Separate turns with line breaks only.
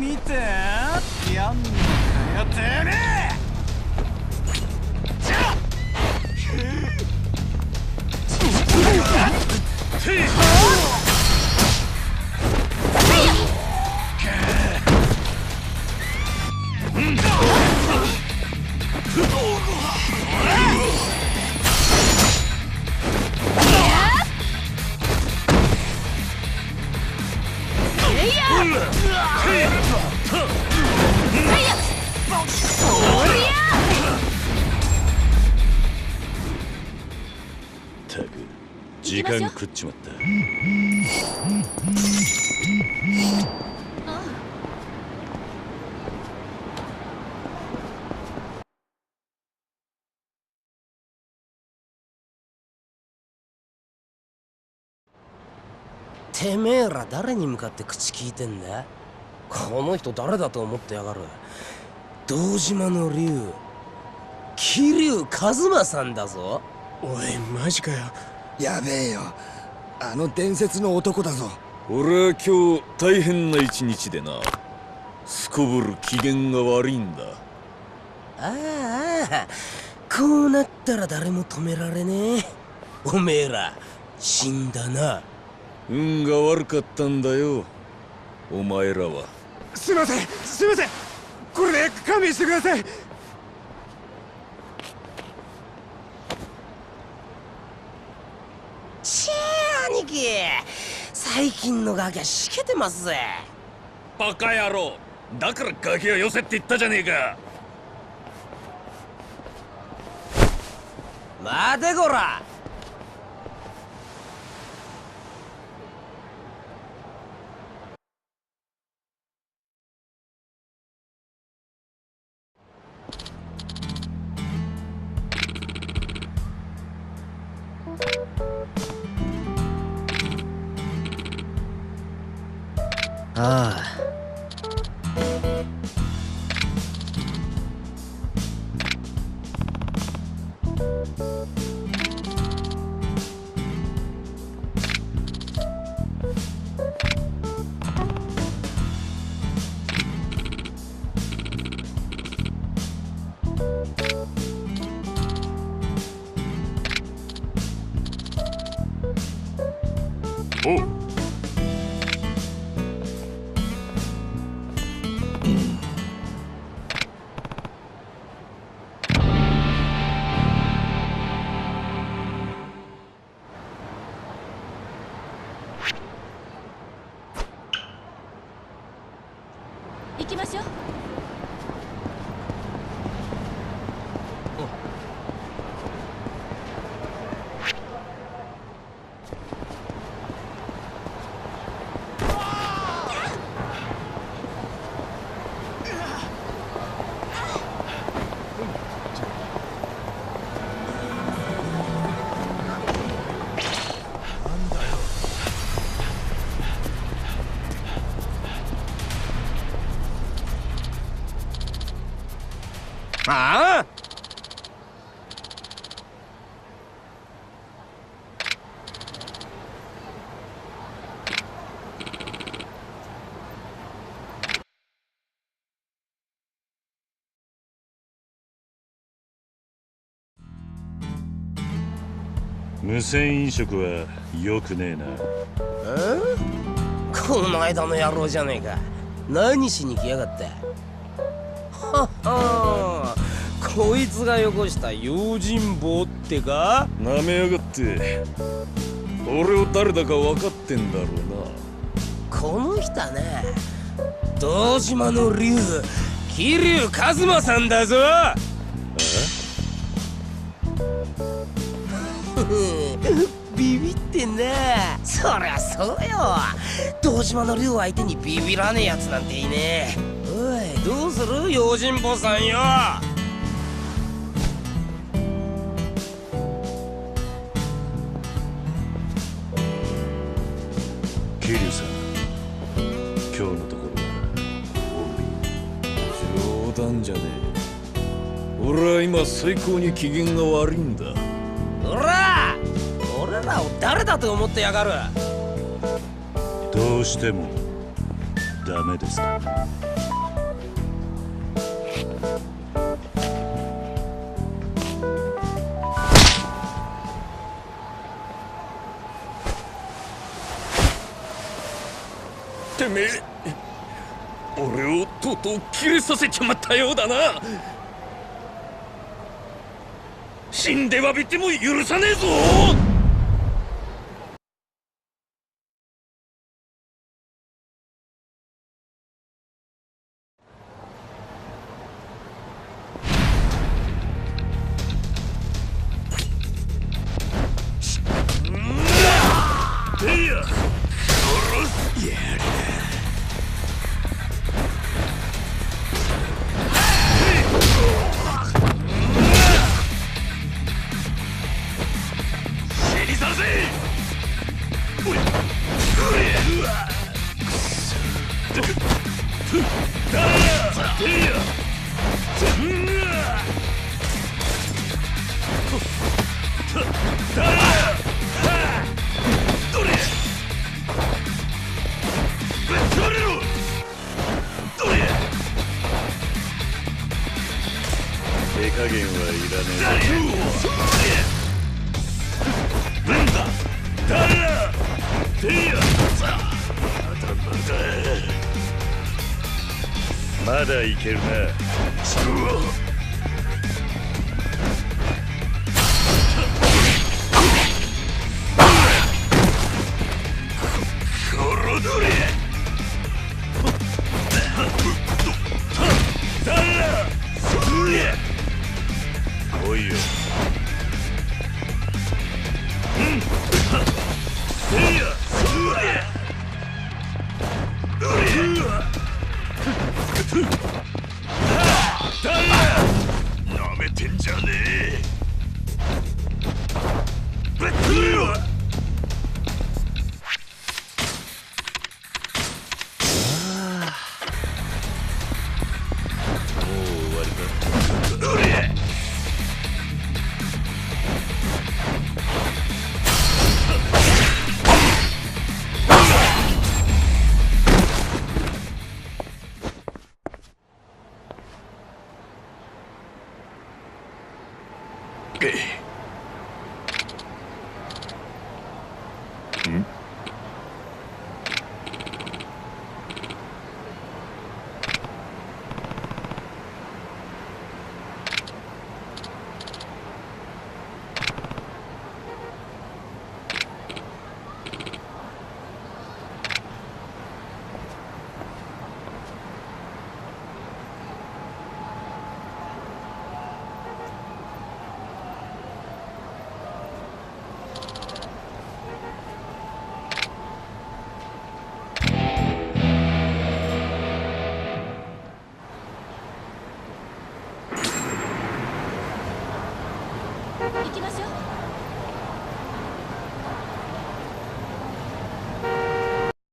見てやんのかよてめえ。じゃ
あうん時間食っちまった
てめえら誰に向かって口聞いてんだこの人誰だと思ってやがる堂島の竜桐生一馬さんだぞ
おいマジかよ
やべえよ。あの伝説の男だぞ。
俺は今日大変な一日でな。すこぶる機嫌が悪いんだ。
ああこうなったら誰も止められねえ。おめえら死んだな。
運が悪かったんだよ。お前らは。
すいませんすいません。これで勘弁してください
ちぇ兄貴。最近のガキはしけてますぜ。
バカ野郎。だからガキを寄せって言ったじゃねえか。
待てこらあ
行きましょう。
ああ。
無銭飲食はよくねえな。
この間の野郎じゃねえか。何しに来やがった？こいつがよこした用心棒ってか？
なめやがって。俺を誰だか分かってんだろう
この人はな堂島の竜桐生一馬さんだぞ。ビビってんなそりゃそうよ。堂島の竜相手にビビらねえやつなんていねえどうする用心棒さんよ。
な桐生さん今日のところは冗談じゃねえ。俺は今最高に機嫌が悪いんだ。
おら俺らを誰だと思ってやがる。
どうしてもダメですか
てめえ俺をとうとう切れさせちまったようだな。死んでわびても許さねえぞ。
手加減はいらねえまだいけるな来 Mm-hmm.